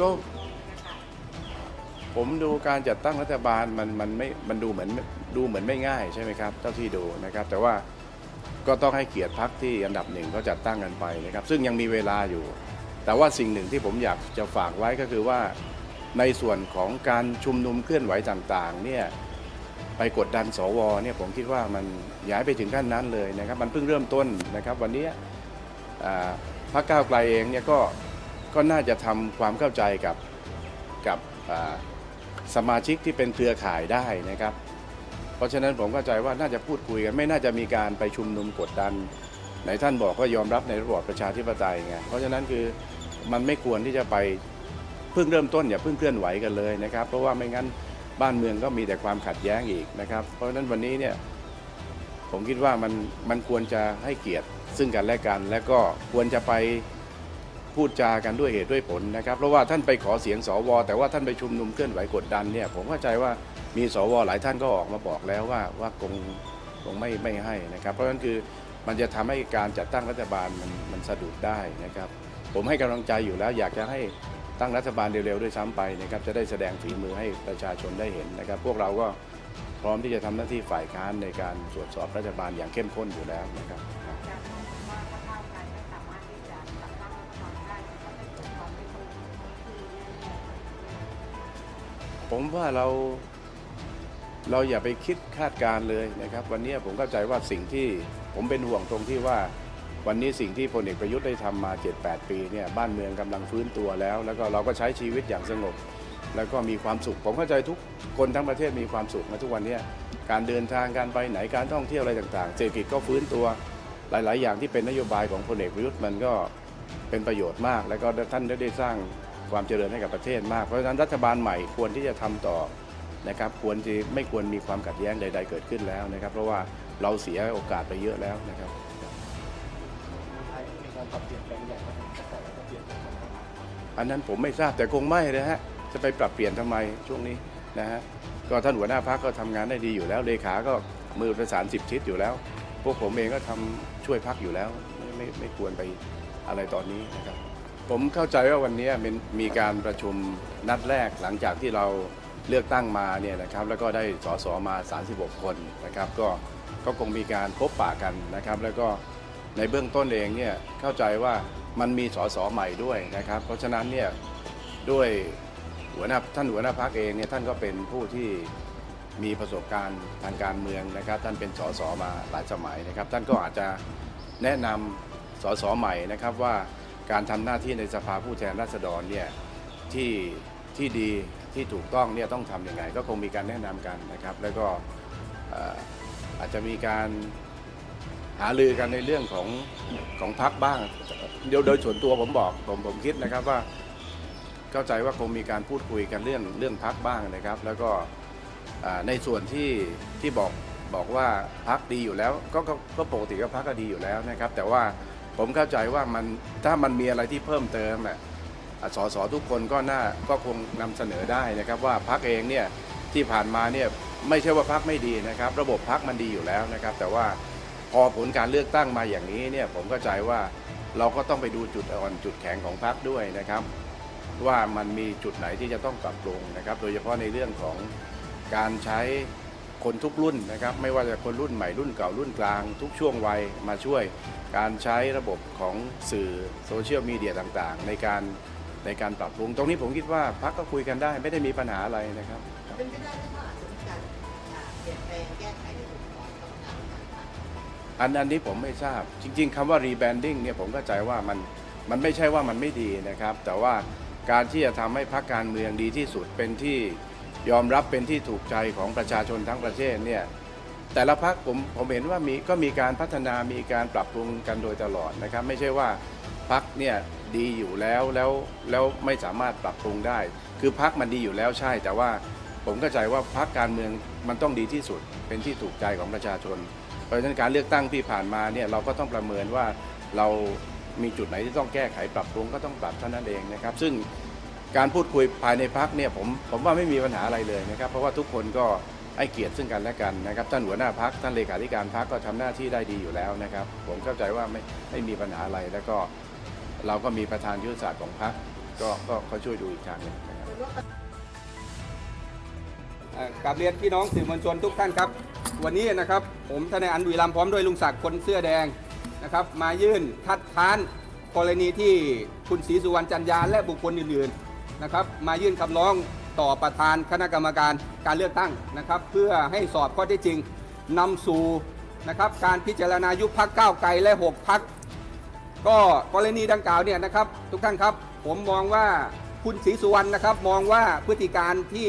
ก็ผมดูการจัดตั้งรัฐบาลมันมันไม่มันดูเหมือนดูเหมือนไม่ง่ายใช่ไหมครับเท่าที่ดูนะครับ แต่ว่าก็ต้องให้เกียรติพักที่อันดับหนึ่งเขาจัดตั้งกันไปนะครับ ซึ่งยังมีเวลาอยู่ แต่ว่าสิ่งหนึ่งที่ผมอยากจะฝากไว้ก็คือว่า ในส่วนของการชุมนุมเคลื่อนไหวต่างๆ เนี่ยไปกดดันสวเนี่ยผมคิดว่ามันย้ายไปถึงขั้นนั้นเลยนะครับ มันเพิ่งเริ่มต้นนะครับ วันนี้พรรคก้าวไกลเองเนี่ยก็ ก็น่าจะทำความเข้าใจกับกับสมาชิกที่เป็นเครือข่ายได้นะครับ เพราะฉะนั้นผมเข้าใจว่าน่าจะพูดคุยกัน ไม่น่าจะมีการไปชุมนุมกดดันไหนท่านบอกว่ายอมรับในระบอบประชาธิปไตยไงเพราะฉะนั้นคือมันไม่ควรที่จะไปเพิ่งเริ่มต้นอย่าเพิ่งเคลื่อนไหวกันเลยนะครับ เพราะว่าไม่งั้นบ้านเมืองก็มีแต่ความขัดแย้งอีกนะครับ เพราะฉะนั้นวันนี้เนี่ยผมคิดว่ามันมันควรจะให้เกียรติซึ่งกันและกัน และก็ควรจะไป พูดจากันด้วยเหตุด้วยผลนะครับ เพราะว่าท่านไปขอเสียงสว แต่ว่าท่านไปชุมนุมเคลื่อนไหวกดดันเนี่ยผมเข้าใจว่ามีสวหลายท่านก็ออกมาบอกแล้วว่าว่าคงคงไม่ไม่ให้นะครับ เพราะฉะนั้นคือมันจะทำให้การจัดตั้งรัฐบาลมันมันสะดุดได้นะครับ ผมให้กำลังใจอยู่แล้วอยากจะให้ตั้งรัฐบาลเร็วๆด้วยซ้ำไปนะครับจะได้แสดงฝีมือให้ประชาชนได้เห็นนะครับ พวกเราก็พร้อมที่จะทำหน้าที่ฝ่ายค้านในการตรวจสอบรัฐบาลอย่างเข้มข้นอยู่แล้วนะครับ ผมว่าเราเราอย่าไปคิดคาดการเลยนะครับ วันนี้ผมเข้าใจว่าสิ่งที่ผมเป็นห่วงตรงที่ว่า วันนี้สิ่งที่พลเอกประยุทธ์ได้ทำมา 7-8 ปีเนี่ยบ้านเมืองกำลังฟื้นตัวแล้ว แล้วก็เราก็ใช้ชีวิตอย่างสงบ แล้วก็มีความสุข ผมเข้าใจทุกคนทั้งประเทศมีความสุขนะทุกวันนี้การเดินทางการไปไหนการท่องเที่ยวอะไรต่างๆ เศรษฐกิจก็ฟื้นตัวหลาย ๆ อย่างที่เป็นนโยบายของพลเอกประยุทธ์มันก็เป็นประโยชน์มาก แล้วก็ท่านได้สร้าง ความเจริญให้กับประเทศมาก เพราะฉะนั้นรัฐบาลใหม่ควรที่จะทำต่อนะครับควรที่ไม่ควรมีความขัดแย้งใด ๆ เกิดขึ้นแล้วนะครับ เพราะว่าเราเสียโอกาสไปเยอะแล้วนะครับอันนั้นผมไม่ทราบแต่คงไม่นะฮะจะไปปรับเปลี่ยนทำไมช่วงนี้นะฮะก็ท่านหัวหน้าพักก็ทำงานได้ดีอยู่แล้วเลขาก็มือประสานสิบทิศอยู่แล้ว พวกผมเองก็ทำช่วยพักอยู่แล้ว ไม่ไม่ไม่ควรไปอะไรตอนนี้นะครับ ผมเข้าใจว่าวันนี้มันมีการประชุมนัดแรกหลังจากที่เราเลือกตั้งมาเนี่ยนะครับแล้วก็ได้สสมา 36 คนนะครับก็ก็คงมีการพบปะกันนะครับ แล้วก็ในเบื้องต้นเองเนี่ยเข้าใจว่ามันมีสสใหม่ด้วยนะครับ เพราะฉะนั้นเนี่ยด้วยหัวหน้าท่านหัวหน้าพักเองเนี่ยท่านก็เป็นผู้ที่มีประสบการณ์ทางการเมืองนะครับ ท่านเป็นสสมาหลายสมัยนะครับ ท่านก็อาจจะแนะนำสสใหม่นะครับว่า การทำหน้าที่ในสภาผู้แทนราษฎรเนี่ยที่ที่ดีที่ถูกต้องเนี่ยต้องทำยังไง ก็คงมีการแนะนำกันนะครับ แล้วก็เอ่อาจจะมีการหาลือกันในเรื่องของของพักบ้างเดี๋ยวโดยส่วนตัวผมบอกผมผมคิดนะครับว่าเข้าใจว่าคงมีการพูดคุยกันเรื่องเรื่องพักบ้างนะครับ แล้วก็ในส่วนที่ที่บอกบอกว่าพักดีอยู่แล้ว ก็ก็ปกติก็พักก็ดีอยู่แล้วนะครับ แต่ว่า ผมเข้าใจว่ามันถ้ามันมีอะไรที่เพิ่มเติมอะอะสสทุกคนก็น่าก็คงนำเสนอได้นะครับ ว่าพักเองเนี่ยที่ผ่านมาเนี่ยไม่ใช่ว่าพักไม่ดีนะครับ ระบบพักมันดีอยู่แล้วนะครับ แต่ว่าพอผลการเลือกตั้งมาอย่างนี้เนี่ยผมเข้าใจว่าเราก็ต้องไปดูจุดอ่อนจุดแข็งของพักด้วยนะครับ ว่ามันมีจุดไหนที่จะต้องปรับปรุงนะครับ โดยเฉพาะในเรื่องของการใช้ คนทุกรุ่นนะครับ ไม่ว่าจะคนรุ่นใหม่รุ่นเก่ารุ่นกลาง ทุกช่วงวัยมาช่วย การใช้ระบบของสื่อโซเชียลมีเดียต่างๆ ในการในการปรับปรุง ตรงนี้ผมคิดว่าพักก็คุยกันได้ ไม่ได้มีปัญหาอะไรนะครับเป็นไปได้ไหมว่าอาจจะมีการเปลี่ยนแปลงแก้ไขในส่วนของกรรมการบริหารพรรคอันอันนี้ผมไม่ทราบ จริง ๆคำว่า rebranding เนี่ยผมเข้าใจว่ามันมันไม่ใช่ว่ามันไม่ดีนะครับ แต่ว่าการที่จะทำให้พรรคการเมืองดีที่สุดเป็นที่ ยอมรับเป็นที่ถูกใจของประชาชนทั้งประเทศเนี่ยแต่ละพรรคผมผมเห็นว่ามีก็มีการพัฒนามีการปรับปรุงกันโดยตลอดนะครับ ไม่ใช่ว่าพรรคเนี่ยดีอยู่แล้วแล้วแล้วไม่สามารถปรับปรุงได้ คือพรรคมันดีอยู่แล้วใช่ แต่ว่าผมเข้าใจว่าพรรคการเมืองมันต้องดีที่สุดเป็นที่ถูกใจของประชาชน เพราะฉะนั้นการเลือกตั้งที่ผ่านมาเนี่ยเราก็ต้องประเมินว่าเรามีจุดไหนที่ต้องแก้ไขปรับปรุงก็ต้องปรับเท่านั้นเองนะครับ ซึ่ง การพูดคุยภายในพักเนี่ยผมผมว่าไม่มีปัญหาอะไรเลยนะครับ เพราะว่าทุกคนก็ให้เกียรติซึ่งกันและกันนะครับท่านหัวหน้าพักท่านเลขาธิการพักก็ทำหน้าที่ได้ดีอยู่แล้วนะครับ ผมเข้าใจว่าไม่ไม่มีปัญหาอะไรแล้วก็เราก็มีประธานยุทธศาสตร์ของพักก็ก็เขาช่วยดูอีกทางหนึงนะครับเอ่อกราบเรียนพี่น้องสื่อมวลชนทุกท่านครับ วันนี้นะครับผมทนายอันบุรีรัมพร้อมด้วยลุงศักดิ์คนเสื้อแดงนะครับ มายื่นคัดค้านกรณีที่คุณศรีสุวรรณจันยาและบุคคลอื่นๆ นะครับมายื่นคำร้องต่อประธานคณะกรรมการการเลือกตั้งนะครับ เพื่อให้สอบข้อเท็จจริงนำสู่นะครับการพิจารณายุบพักก้าวไกลและ 6 พักก็กรณีดังกล่าวเนี่ยนะครับ ทุกท่านครับผมมองว่าคุณศรีสุวรรณนะครับ มองว่าพฤติการที่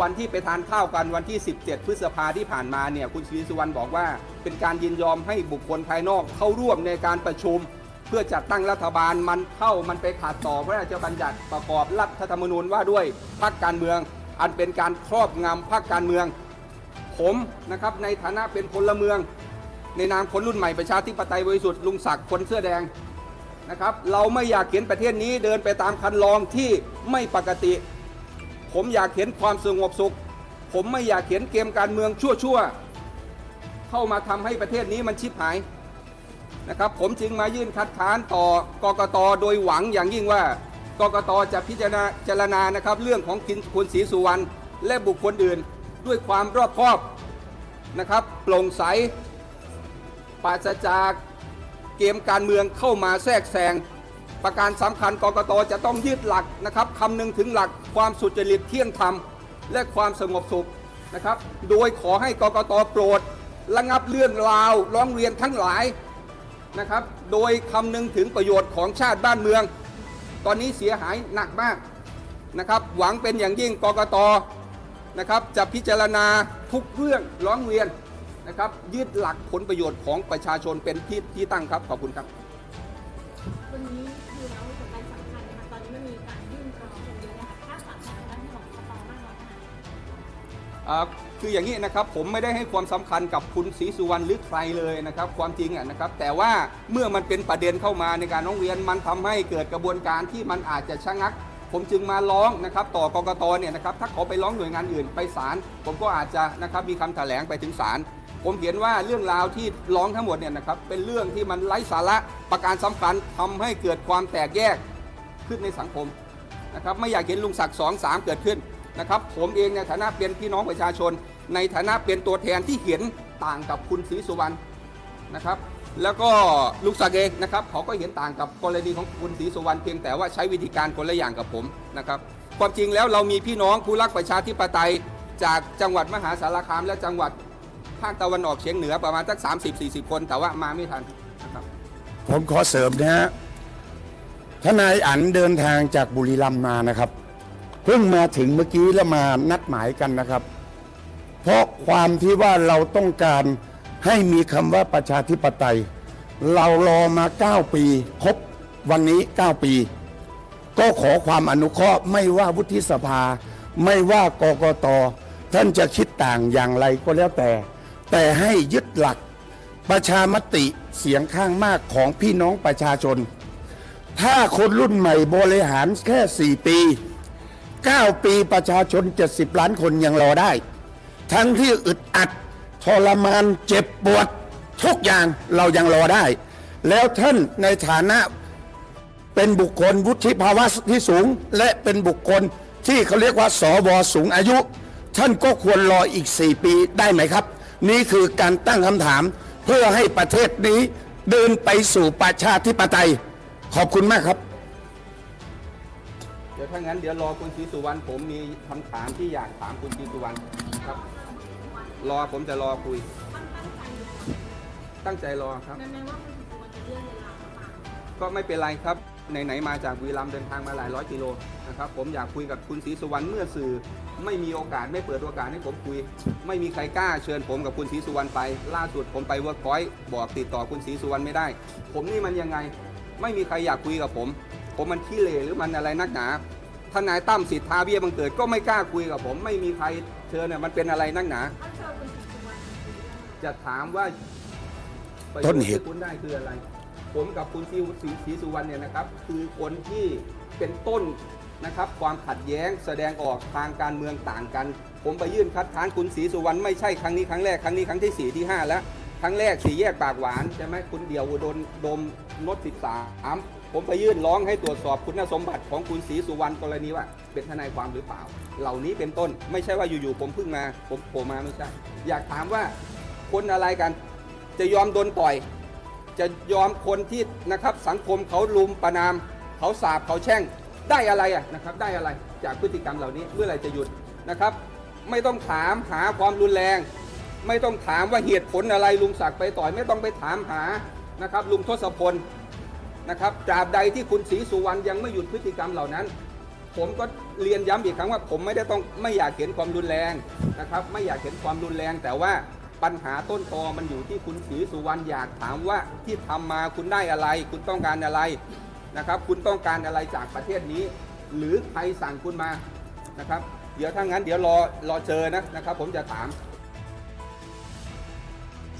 วันที่ไปทานข้าวกันวันที่ 17 พฤษภาที่ผ่านมาเนี่ยคุณศรีสุวรรณบอกว่า เป็นการยินยอมให้บุคคลภายนอกเข้าร่วมในการประชุม เพื่อจัดตั้งรัฐบาลมันเข้ามันไปขัดต่อพระราชบัญญัติประกอบรัฐธรรมนูญว่าด้วยพรรคการเมือง อันเป็นการครอบงำพรรคการเมือง ผมนะครับในฐานะเป็นพลเมือง ในนามคนรุ่นใหม่ประชาธิปไตยบริสุทธิ์ลุงศักดิ์คนเสื้อแดงนะครับเราไม่อยากเห็นประเทศนี้เดินไปตามคันลองที่ไม่ปกติ ผมอยากเห็นความสงบสุข ผมไม่อยากเห็นเกมการเมืองชั่วๆเข้ามาทำให้ประเทศนี้มันชิบหาย นะครับผมจึงมายื่นคัดค้านต่อกกตโดยหวังอย่างยิ่งว่ากกตจะพิจารณาจารณานะครับเรื่องของคุณศรีสุวรรณและบุคคลอื่น ด้วยความรอบคอบนะครับโปร่งใสปราศจากเกมการเมืองเข้ามาแทรกแซงประการสำคัญกกตจะต้องยึดหลักนะครับคำนึงถึงหลักความสุจริตเที่ยงธรรม และความสงบสุขนะครับ โดยขอให้กกตโปรด ระงับเรื่องราวร้องเรียนทั้งหลาย นะครับ โดยคำนึงถึงประโยชน์ของชาติบ้านเมือง ตอนนี้เสียหายหนักมากนะครับ หวังเป็นอย่างยิ่งกกตนะครับ จะพิจารณาทุกเรื่องร้องเรียนนะครับยึดหลักผลประโยชน์ของประชาชนเป็นที่ที่ตั้งครับ ขอบคุณครับ วันนี้คือเราสำคัญสำคัญนะคะตอนนี้มันมีการยื่นคำร้องอย่างเดียวนะคะถ้าศาลทางด้านของกตมากน้อยขนาดไหนอ่า คืออย่างนี้นะครับผมไม่ได้ให้ความสำคัญกับคุณศรีสุวรรณหรือใครเลยนะครับความจริงอะนะครับแต่ว่าเมื่อมันเป็นประเด็นเข้ามาในการร้องเรียนมันทำให้เกิดกระบวนการที่มันอาจจะชะงัก ผมจึงมาร้องนะครับต่อกกตเนี่ยนะครับถ้าเขาไปร้องหน่วยงานอื่นไปศาลผมก็อาจจะนะครับมีคำแถลงไปถึงศาลผมเห็นว่าเรื่องราวที่ร้องทั้งหมดเนี่ยนะครับเป็นเรื่องที่มันไร้สาระประการสำคัญทำให้เกิดความแตกแยกขึ้นในสังคมนะครับไม่อยากเห็นลุงศักดิ์สองสามเกิดขึ้น นะครับผมเองในฐานะเป็นพี่น้องประชาชน ในฐานะเป็นตัวแทนที่เห็นต่างกับคุณศรีสุวรรณนะครับแล้วก็ลุงศักดิ์เองนะครับเขาก็เห็นต่างกับกรณีของคุณศรีสุวรรณเพียงแต่ว่าใช้วิธีการคนละอย่างกับผมนะครับความจริงแล้วเรามีพี่น้องผู้รักประชาธิปไตย จากจังหวัดมหาสารคาม และจังหวัดภาคตะวันออกเฉียงเหนือประมาณสัก30-40 คนแต่ว่ามาไม่ทันนะครับผมขอเสริมนะฮะทนายอันเดินทางจากบุรีรัมย์มานะครับ พิ่งมาถึงเมื่อกี้แล้วมานัดหมายกันนะครับ เพราะความที่ว่าเราต้องการให้มีคำว่าประชาธิปไตย เรารอมา 9 ปีครบวันนี้ 9 ปี ก็ขอความอนุเคราะห์ไม่ว่าวุฒิสภา ไม่ว่ากกตท่านจะคิดต่างอย่างไรก็แล้วแต่ แต่ให้ยึดหลักประชามติเสียงข้างมากของพี่น้องประชาชน ถ้าคนรุ่นใหม่บริหารแค่ 4 ปี 9 ปีประชาชน 70 ล้านคนยังรอได้ ทั้งที่อึดอัด ทรมานเจ็บปวด ทุกอย่างเรายังรอได้ แล้วท่านในฐานะเป็นบุคคลวุฒิภาวะที่สูง และเป็นบุคคลที่เขาเรียกว่าสวสูงอายุ ท่านก็ควรรออีก 4 ปีได้ไหมครับ นี่คือการตั้งคำถามเพื่อให้ประเทศนี้เดินไปสู่ประชาธิปไตย ขอบคุณมากครับ ดี๋ยวถ้างั้นเดี๋ยวรอคุณศรีสุวรรณผมมีคำถามที่อยากถามคุณศรีสุวรรณครับ รอผมจะรอคุย ตั้งใจรอครับ ก็ไม่เป็นไรครับไหนๆมาจากบุรีรัมย์เดินทางมาหลายร้อยกิโลนะครับผมอยากคุยกับคุณศรีสุวรรณเมื่อสื่อ ไม่มีโอกาสไม่เปิดโอกาสให้ผมคุย ไม่มีใครกล้าเชิญผมกับคุณศรีสุวรรณไป ล่าสุดผมไปเวิร์กพอยต์บอกติดต่อคุณศรีสุวรรณไม่ได้ ผมนี่มันยังไง ไม่มีใครอยากคุยกับผม ผมมันขี้เหร่หรือมันอะไรนักหนาทนายตั้มสิทธาเบี้ยบังเกิดก็ไม่กล้าคุยกับผมไม่มีใครเชิญเนี่ยมันเป็นอะไรนักหนา จะถามว่าประโยชต้นน์เหตุที่คุณได้คืออะไร ผมกับคุณศรีศรีศรีสุวรรณเนี่ยนะครับ คือคนที่เป็นต้นนะครับ ความขัดแย้งแสดงออกทางการเมืองต่างกัน ผมไปยื่นคัดค้านคุณศรีสุวรรณไม่ใช่ครั้งนี้ครั้งแรกครั้งนี้ครั้งที่สี่ที่ห้าแล้ว ครั้งแรกสี่แยกปากหวานใช่ไหมคุณเดียวโดนดมนด13ผมไปยื่นร้องให้ตรวจสอบคุณสมบัติของคุณศรีสุวรรณกรณีว่า เป็นทนายความหรือเปล่า เหล่านี้เป็นต้นไม่ใช่ว่าอยู่ๆผมเพิ่งมา ผมโผล่มาไม่ใช่ อยากถามว่าคนอะไรกันจะยอมโดนต่อย จะยอมคนที่นะครับสังคมเขาลุมประนาม เขาสาบเขาแช่งได้อะไรอะนะครับได้อะไรจากพฤติกรรมเหล่านี้เมื่อไหรจะหยุดนะครับ ไม่ต้องถามหาความรุนแรง ไม่ต้องถามว่าเหตุผลอะไรลุงศักดิ์ไปต่อยไม่ต้องไปถามหานะครับ ลุงทศพลนะครับตราบใดที่คุณศรีสุวรรณยังไม่หยุดพฤติกรรมเหล่านั้น ผมก็เรียนย้ำอีกครั้งว่า ผมไม่ได้ต้องไม่อยากเห็นความรุนแรงนะครับ ไม่อยากเห็นความรุนแรง แต่ว่าปัญหาต้นตอมันอยู่ที่คุณศรีสุวรรณอยากถามว่าที่ทำมาคุณได้อะไร คุณต้องการอะไรนะครับ คุณต้องการอะไรจากประเทศนี้ หรือใครสั่งคุณมานะครับ เดี๋ยวถ้างั้นเดี๋ยวรอรอเจอนะนะครับ ผมจะถาม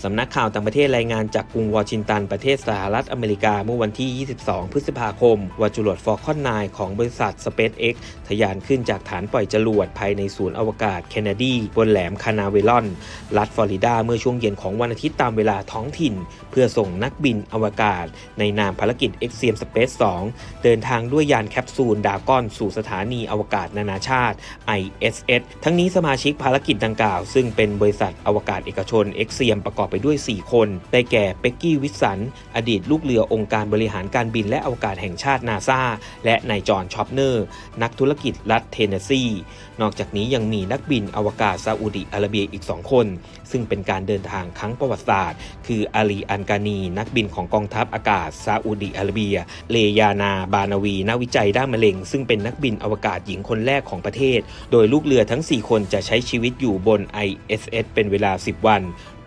สำนักข่าวต่างประเทศรายงานจากกรุงวอชิงตันประเทศสหรัฐอเมริกาเมื่อวันที่ 22 พฤษภาคม ว่าจรวดฟอร์คอน9ของบริษัท SpaceX ทะยานขึ้นจากฐานปล่อยจรวดภายในศูนย์อวกาศเคนเนดี บนแหลมคานาเวลอน รัฐฟลอริดาเมื่อช่วงเย็นของวันอาทิตย์ตามเวลาท้องถิ่น เพื่อส่งนักบินอวกาศ ในนามภารกิจ Axiom Space 2 เดินทางด้วยยานแคปซูลดากอนสู่สถานีอวกาศนานาชาติ ISS ทั้งนี้สมาชิกภารกิจดังกล่าว ซึ่งเป็นบริษัทอวกาศเอกชน Axiom ประกอบไปด้วย 4 คน ได้แก่เป็กกี้วิสัน อดีตลูกเรือองค์การบริหารการบินและอวกาศแห่งชาตินาซาและนายจอห์นชอปเนอร์ นักธุรกิจรัฐเทนเนสซี นอกจากนี้ยังมีนักบินอวกาศซาอุดิอาระเบียอีก 2 คน ซึ่งเป็นการเดินทางครั้งประวัติศาสตร์ คืออาลีอันกานี นักบินของกองทัพอากาศซาอุดิอาระเบีย เลยานาบานาวีนักวิจัยด้านมะเร็ง ซึ่งเป็นนักบินอวกาศหญิงคนแรกของประเทศ โดยลูกเรือทั้ง 4 คนจะใช้ชีวิตอยู่บน ISS เป็นเวลา 10 วัน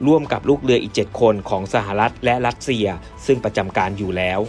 ร่วมกับลูกเรืออีก 7 คนของสหรัฐและรัสเซีย ซึ่งประจำการอยู่แล้ว